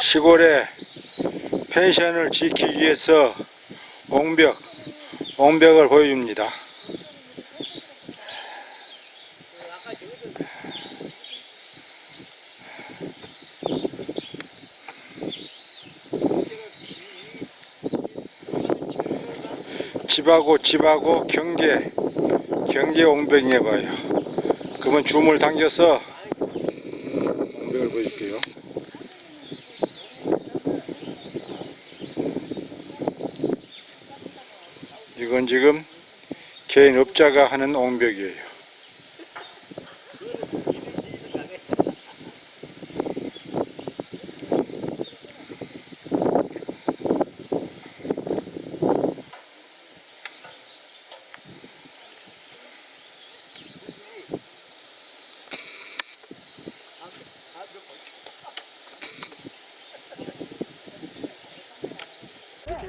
시골에 펜션을 지키기 위해서 옹벽, 옹벽을 보여줍니다. 집하고 집하고 경계, 경계 옹벽해 봐요. 그러면 줌을 당겨서 옹벽을 보여줄게요. 이건 지금 개인 업자가 하는 옹벽이에요.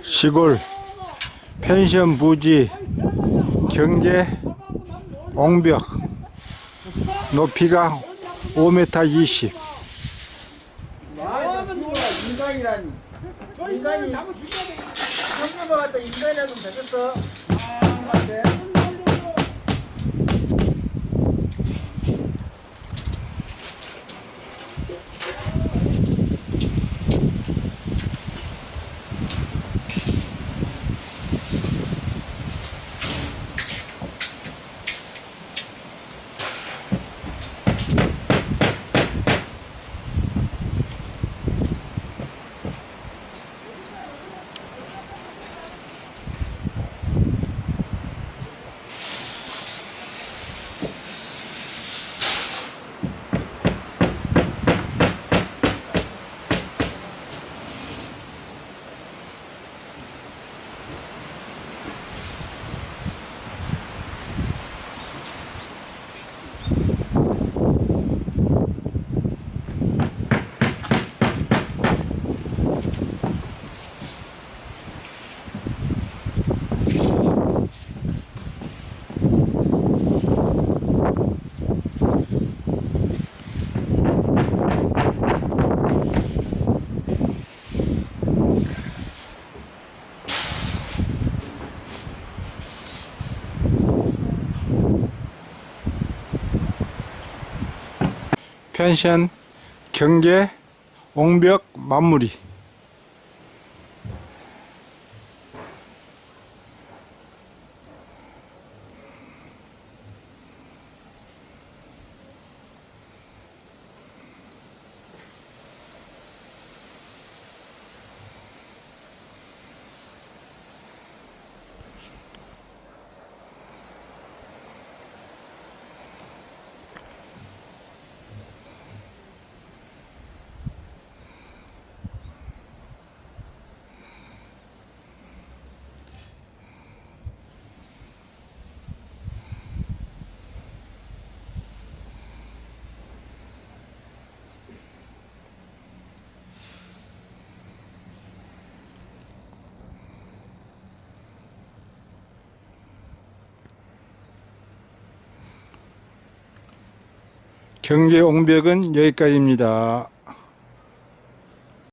시골 펜션 부지 경계 옹벽 높이가 5m 20 인간이라니. 인간이 형님 같다 인간이라도 되겠어. 아, 펜션 경계 옹벽 마무리 경계 옹벽은 여기까지입니다.